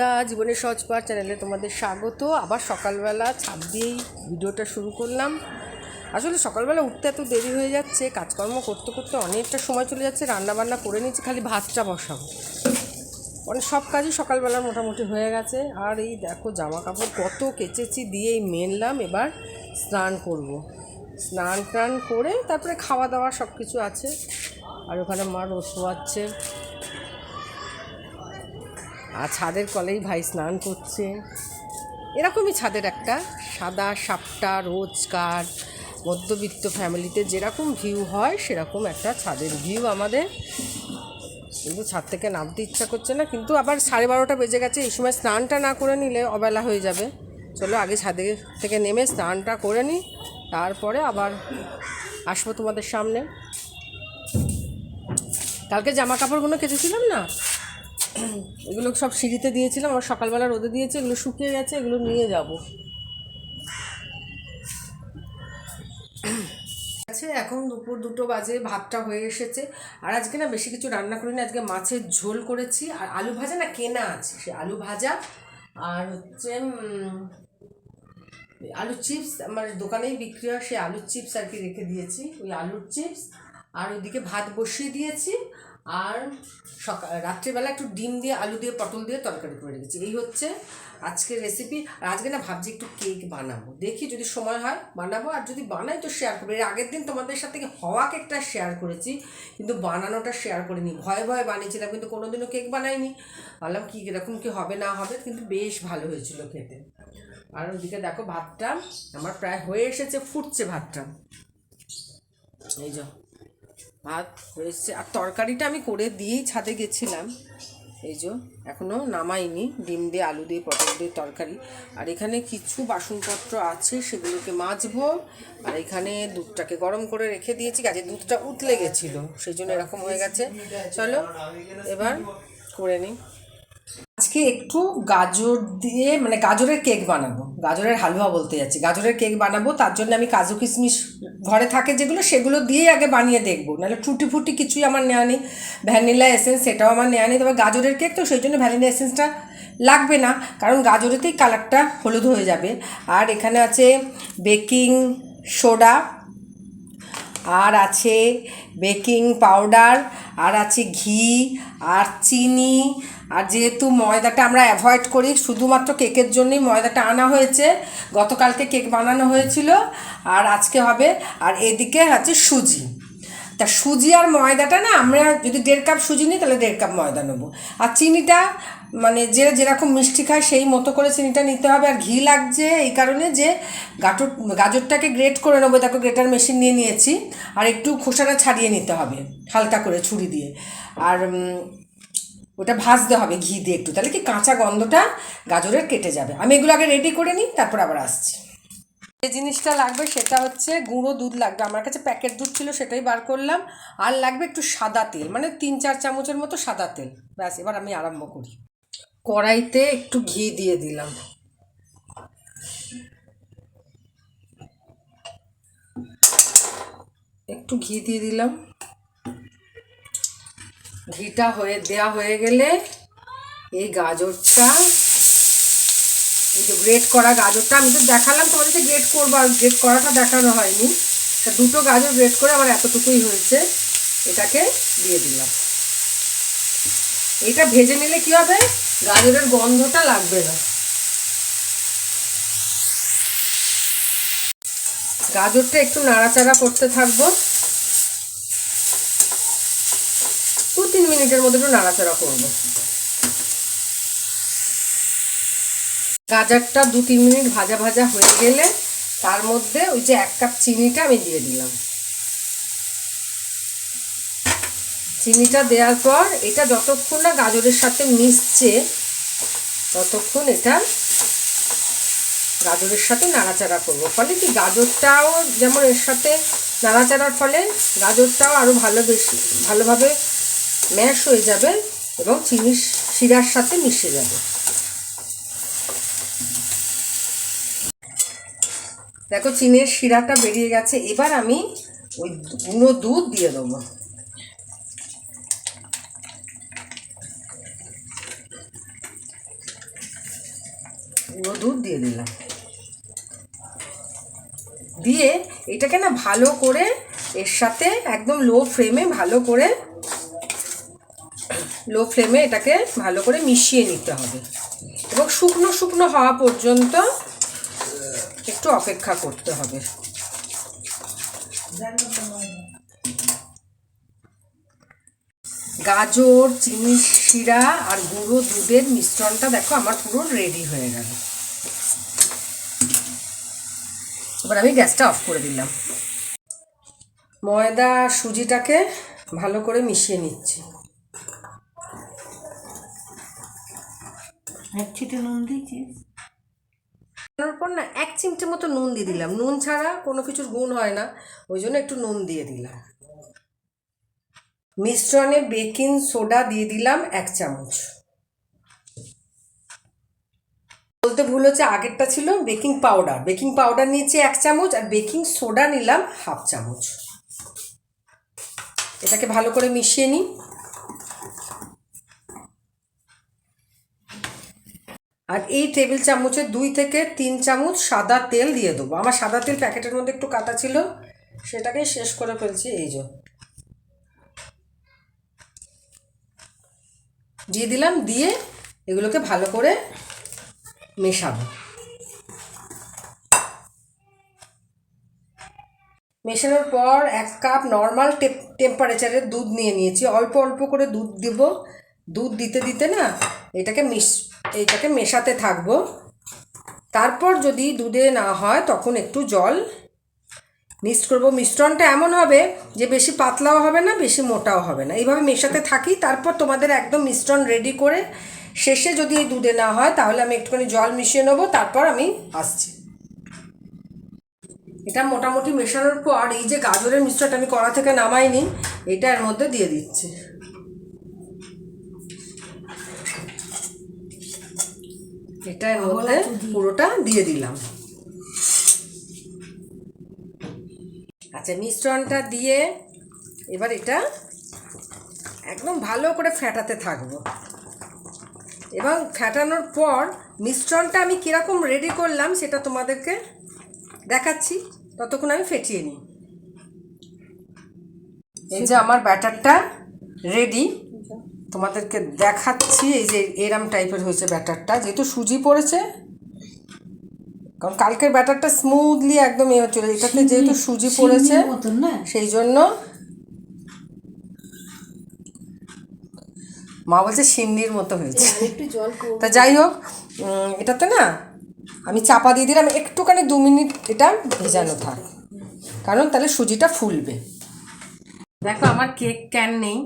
বন্ধুরা, জীবনের সহজ পাওয়ার চ্যানেলে তোমাদের স্বাগত। আবার সকালবেলা ছাদ দিয়েই ভিডিওটা শুরু করলাম। আসলে সকালবেলা উঠতে এত দেরি হয়ে যাচ্ছে, কাজকর্ম করতে করতে অনেকটা সময় চলে যাচ্ছে রান্না বান্না করে নিচ্ছি খালি ভাতটা বসাবো। মানে সব কাজই সকালবেলা মোটামুটি হয়ে গেছে। আর এই দেখো জামা কাপড় কত কেচেছি দিয়েই মেনলাম এবার স্নান করব। স্নান টান করে তারপরে খাওয়া দাওয়া সব কিছু আছে। আর ওখানে মা রোদ পোয়াচ্ছে আর ছাদের কলেই ভাই স্নান করছে। এরকমই ছাদের একটা সাদা সাপটা রোজকার মধ্যবিত্ত ফ্যামিলিতে যেরকম ভিউ হয়, সেরকম একটা ছাদের ভিউ আমাদের। কিন্তু ছাদ থেকে নামতে ইচ্ছা করছে না, কিন্তু আবার সাড়ে বারোটা বেজে গেছে, এই সময় স্নানটা না করে নিলে অবেলা হয়ে যাবে। চলো আগে ছাদে থেকে নেমে স্নানটা করে নিই তারপরে আবার আসব তোমাদের সামনে। কালকে জামা কাপড়গুলো কেচেছিলাম না? এগুলো সব সিঁড়িতে দিয়েছিলাম আমার সকালবেলা রোদে দিয়েছে, এগুলো শুকিয়ে গেছে, এগুলো নিয়ে যাব। আছে এখন দুপুর দুটো বাজে, ভাতটা হয়ে এসেছে। আর আজকে না বেশি কিছু রান্না করিনি, আজকে মাছের ঝোল করেছি, আর আলু ভাজা না কেনা আছে, সে আলু ভাজা, আর হচ্ছে আলু চিপস, আমার দোকানেই বিক্রি হয়, সে আলুর চিপস আর কি রেখে দিয়েছি, ওই আলুর চিপস, আর ওইদিকে ভাত বসিয়ে দিয়েছি আর সকাল রাত্রিবেলা একটু ডিম দিয়ে, আলু দিয়ে, পটল দিয়ে তরকারি করে রেখেছি। এই হচ্ছে আজকের রেসিপি আর আজকে না ভাবছি একটু কেক বানাবো। দেখি যদি সময় হয় বানাবো। আর যদি বানাই তো শেয়ার করব। এর আগের দিন তোমাদের সাথে হওয়া কেকটা শেয়ার করেছি। কিন্তু বানানোটা শেয়ার করিনি। ভয়ে ভয়ে বানিয়েছিলাম, কিন্তু কোনোদিনও কেক বানাইনি। ভাবলাম কী কীরকম কী হবে, না হবে, কিন্তু বেশ ভালো হয়েছিল খেতে। আর ওদিকে দেখো ভাতটা, আমার প্রায় হয়ে এসেছে, ফুটছে ভাতটা। এই যে। ভাত হয়েছে। আর তরকারিটা আমি করে দিয়েই ছাদে গেছিলাম। এই যে এখনও নামাইনি। ডিম দিয়ে আলু দিয়ে পটল দিয়ে তরকারি। আর এখানে কিছু বাসনপত্র আছে, সেগুলোকে মাজবো। আর এখানে দুধটাকে গরম করে রেখে দিয়েছি। গাছে দুধটা উতলে গেছিল, সেই জন্য এরকম হয়ে গেছে। চলো, এবার করে নিই। আজকে একটু গাজর দিয়ে মানে গাজরের কেক বানাবো। গাজরের হালুয়া বলতে যাচ্ছি। গাজরের কেক বানাবো, তার জন্য আমি কাজু কিশমিশ ঘরে থাকে যেগুলো, সেগুলো দিয়েই আগে বানিয়ে দেখব। নাহলে টুটি ফুটি কিছুই আমার নেওয়া নেই। ভ্যানিলা এসেন্স সেটাও আমার নেওয়া নেই। তবে গাজরের কেক তো, সেই জন্য ভ্যানিলা এসেন্সটা লাগবে না। কারণ গাজরেতেই কালারটা হলুদ হয়ে যাবে। আর এখানে আছে বেকিং সোডা। আর আছে বেকিং পাউডার, আর আছে ঘি, আর চিনি, আর যেহেতু ময়দাটা আমরা অ্যাভয়েড করি, শুধুমাত্র কেকের জন্যই ময়দাটা আনা হয়েছে, গতকালকে কেক বানানো হয়েছিল, আর আজকে হবে, আর এদিকে আছে সুজি। তা সুজি আর ময়দাটা না, আমরা যদি দেড় কাপ সুজি নিই, তাহলে দেড় কাপ ময়দা নেব। আর চিনিটা মানে যে যেরকম মিষ্টি খায় সেই মতো করে চিনিটা নিতে হবে। আর ঘি লাগছে এই কারণে যে গাটর গাজরটাকে গ্রেট করে নেব। দেখো গ্রেটার মেশিন নিয়ে নিয়েছি। আর একটু খোসাটা ছাড়িয়ে নিতে হবে হালকা করে ছুরি দিয়ে। আর ওটা ভাজতে হবে ঘি দিয়ে একটু। তাহলে কি কাঁচা গন্ধটা গাজরের কেটে যাবে। আমি এগুলো আগে রেডি করে নিই, তারপর আবার আসছি। যে জিনিসটা লাগবে সেটা হচ্ছে গুঁড়ো দুধ লাগবে। আমার কাছে প্যাকেট দুধ ছিল সেটাই বার করলাম। আর লাগবে একটু সাদা তেল মানে তিন চার চামচের মতো সাদা তেল। ব্যাস, এবার আমি আরম্ভ করি। কড়াইতে একটু ঘি দিয়ে দিলাম। একটু ঘি দিয়ে দিলাম। ঘিটা হয়ে, দেয়া হয়ে গেলে এই গাজরটা, এই যে গ্রেট করা গাজরটা, আমি তো দেখালাম তোমাদেরকে গ্রেট করব, আর গ্রেট করাটা দেখানো হয়নি। তা দুটো গাজর গ্রেট করে আমার এতটুকুই হয়েছে, এটাকে দিয়ে দিলাম। এটা ভেজে নিলে কি হবে? গাজরের গন্ধটা লাগবে না। গাজরটা একটু নাড়াচাড়া করতে থাকব। দু তিন মিনিটের মধ্যে একটু নাড়াচাড়া করব। গাজরটা দু তিন মিনিট ভাজা ভাজা হয়ে গেলে তার মধ্যে ওই যে এক কাপ চিনিটা আমি দিয়ে দিলাম। চিনিটা দেওয়ার পর এটা যতক্ষণ না গাজরের সাথে মিশছে, ততক্ষণ এটা গাজরের সাথে নাড়াচাড়া করব। ফলে কি গাজরটাও যেমন এর সাথে নাড়াচাড়ার ফলে গাজরটাও আরও ভালো বেশি, ভালোভাবে ম্যাশ হয়ে যাবে এবং চিনি শিরার সাথে মিশে যাবে। দেখো, চিনের শিরাটা বেরিয়ে গেছে। এবার আমি ওই গুঁড়ো দুধ দিয়ে দেবো দুধ দিয়ে দিলাম। দিয়ে এটাকে না ভালো করে এর সাথে একদম লো ফ্লেমে ভালো করে লো ফ্লেমে এটাকে ভালো করে মিশিয়ে নিতে হবে। এবং শুকনো শুকনো হওয়া পর্যন্ত একটু অপেক্ষা করতে হবে। গাজর চিনি শিরা আর গুঁড়ো দুধের মিশ্রণটা দেখো, আমার পুরো রেডি হয়ে গেল। এবার আমি গ্যাসটা অফ করে দিলাম। ময়দা সুজিটাকে ভালো করে মিশিয়ে নিচ্ছি। এক ছিটে নুন দিয়েছিস তারপর না এক চিমটে মতো নুন দিয়ে দিলাম। নুন ছাড়া কোনো কিছুর গুণ হয় না ওই জন্য একটু নুন দিয়ে দিলাম। মিশ্রণে বেকিং সোডা দিয়ে দিলাম এক চামচ। বলতে ভুল হচ্ছে, আগেরটা ছিল বেকিং পাউডার। বেকিং পাউডার নিয়েছি এক চামচ আর বেকিং সোডা নিলাম হাফ চামচ। এটাকে ভালো করে মিশিয়ে নিই। আর এই টেবিল চামচে দুই থেকে তিন চামচ সাদা তেল দিয়ে দেবো। আমার সাদা তেল প্যাকেটের মধ্যে একটু কাটা ছিল সেটাকে শেষ করে ফেলছি, এই যে। দিয়ে দিলাম, দিয়ে এগুলোকে ভালো করে মেশাবো। মেশানোর পর এক কাপ নর্মাল টেম্পারেচারের দুধ নিয়ে নিয়েছি। অল্প অল্প করে দুধ দেব। দুধ দিতে দিতে না এটাকে মিশ এইটাকে মেশাতে থাকব। তারপর যদি দুধে না হয় তখন একটু জল মিক্সড করব। মিশ্রণটা এমন হবে যে বেশি পাতলাও হবে না, বেশি মোটাও হবে না। এইভাবে মেশাতে থাকি। তারপর তোমাদের একদম মিশ্রণ রেডি করে শেষে যদি এই দুধে না হয় তাহলে আমি একটুখানি জল মিশিয়ে নেব তারপর আমি আসছি। এটা মোটামুটি মেশানোর পর এই যে গাজরের মিশ্রণটা আমি কড়া থেকে নামাইনি এটা এর মধ্যে দিয়ে দিচ্ছি। এটা এর মধ্যে পুরোটা দিয়ে দিলাম। আচ্ছা মিশ্রণটা দিয়ে এবার এটা একদম ভালো করে ফেটাতে থাকব। এবং ফেটানোর পর মিশ্রণটা আমি কীরকম রেডি করলাম সেটা তোমাদেরকে দেখাচ্ছি। ততক্ষণ আমি ফেটিয়ে নিই। এই যে আমার ব্যাটারটা রেডি তোমাদেরকে দেখাচ্ছি এই যে এরাম টাইপের হয়েছে ব্যাটারটা। যেহেতু সুজি পড়েছে কারণ কালকের ব্যাটারটা স্মুথলি একদম এ চলে এটাতে যেহেতু সুজি পড়েছে সেই জন্য মা বলছে সিন্নির মতো হয়েছে। করব তা যাই হোক উম, এটাতে না আমি চাপা দিয়ে দিলাম একটুখানি দু মিনিট এটা ভেজানো থাক। কারণ তাহলে সুজিটা ফুলবে। দেখো আমার কেক ক্যান নেই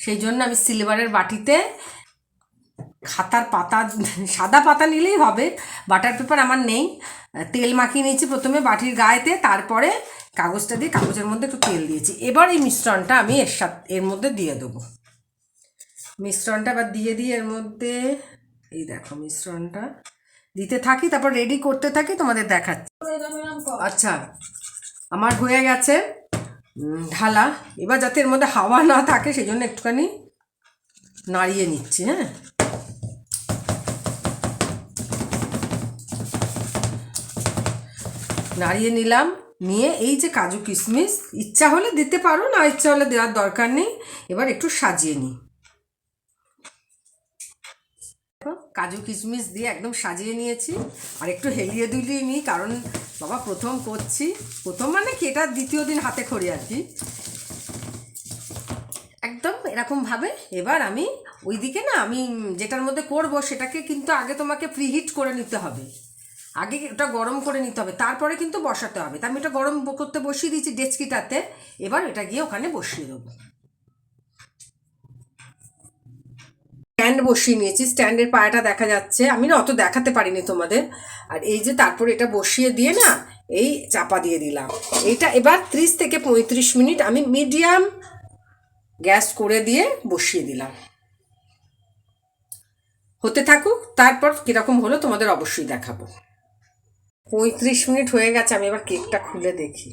সেই জন্য আমি সিলভারের বাটিতে খাতার পাতা সাদা পাতা নিলেই হবে বাটার পেপার আমার নেই। তেল মাখিয়ে নিয়েছি প্রথমে বাটির গায়েতে তারপরে কাগজটা দিয়ে কাগজের মধ্যে একটু তেল দিয়েছি। এবার এই মিশ্রণটা আমি এর সাথে এর মধ্যে দিয়ে দেবো। মিশ্রণটা আবার দিয়ে দিই এর মধ্যে। এই দেখো মিশ্রণটা। দিতে থাকি, তারপর রেডি করতে থাকি, তোমাদের দেখাচ্ছি। আচ্ছা আমার হয়ে গেছে ঢালা। এবার যাতে এর মধ্যে হাওয়া না থাকে সেই জন্য একটুখানি নাড়িয়ে নিচ্ছি হ্যাঁ। নাড়িয়ে নিলাম, নিয়ে এই যে কাজু কিশমিশ, ইচ্ছা হলে দিতে পারো, না ইচ্ছা হলে দেওয়ার দরকার নেই। এবার একটু সাজিয়ে নিই দেখো, কাজু কিশমিশ দিয়ে একদম সাজিয়ে নিয়েছি। আর একটু হেলিয়ে দুলিয়ে নিই, কারণ বাবা প্রথম করছি। প্রথম মানে কি, এটা দ্বিতীয় দিন হাতে খড়ি আর কি। একদম এরকমভাবে। এবার আমি ওইদিকে না, আমি যেটার মধ্যে করব সেটাকে কিন্তু আগে তোমাকে প্রিহিট করে নিতে হবে। আগে ওটা গরম করে নিতে হবে, তারপরে কিন্তু বসাতে হবে। তা আমি এটা গরম করতে বসিয়ে দিয়েছি ডেচকিটাতে। এবার এটা গিয়ে ওখানে বসিয়ে দেবো। স্ট্যান্ড বসিয়ে নিয়েছি। স্ট্যান্ডের পায়াটা দেখা যাচ্ছে। আমি না অত দেখাতে পারিনি তোমাদের। আর এই যে তারপর এটা বসিয়ে দিয়ে না, এই চাপা দিয়ে দিলাম। এইটা এবার ত্রিশ থেকে পঁয়ত্রিশ মিনিট আমি মিডিয়াম গ্যাস করে দিয়ে বসিয়ে দিলাম। হতে থাকুক, তারপর কীরকম হলো তোমাদের অবশ্যই দেখাবো। পঁয়ত্রিশ মিনিট হয়ে গেছে, আমি এবার কেকটা খুলে দেখি।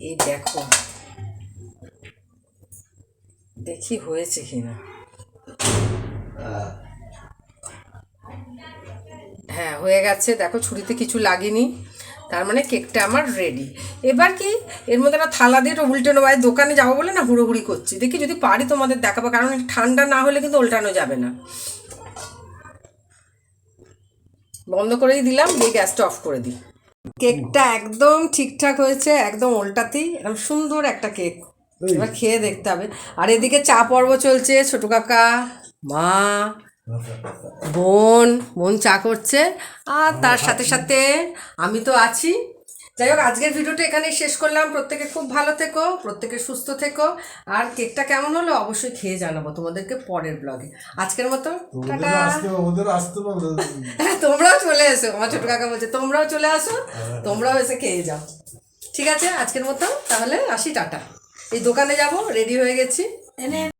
এই দেখো। দেখি হয়েছে কিনা। হ্যাঁ হয়ে গেছে। দেখো ছুরিতে কিছু লাগেনি। তার মানে কেকটা আমার রেডি এবার কি এর মধ্যে না থালা দিয়ে একটু উল্টে নেব। দোকানে যাব বলে না হুড়োহুড়ি করছি। দেখি যদি পারি তোমাদের দেখাবো কারণ ঠান্ডা না হলে কিন্তু উল্টানো যাবে না। বন্ধ করেই দিলাম দিয়ে গ্যাসটা অফ করে দিই। কেকটা একদম ঠিকঠাক হয়েছে একদম উল্টাতেই। এরকম সুন্দর একটা কেক। এবার খেয়ে দেখতে হবে। আর এদিকে চা পর্ব চলছে ছোট কাকা মা বোন বোন চা করছে। আর তার সাথে সাথে আমি তো আছি। যাই হোক আজকের ভিডিওটা এখানেই শেষ করলাম। প্রত্যেকে খুব ভালো থেকো প্রত্যেকে সুস্থ থেকো। আর কেকটা কেমন হলো অবশ্যই খেয়ে জানাব তোমাদেরকে পরের ব্লগে। আজকের মতো হ্যাঁ, তোমরাও চলে এসো। আমার ছোট কাকা বলছে তোমরাও চলে আসো তোমরাও এসে খেয়ে যাও। ঠিক আছে আজকের মতো। তাহলে আসি টাটা। এই দোকানে যাব রেডি হয়ে গেছি। এনে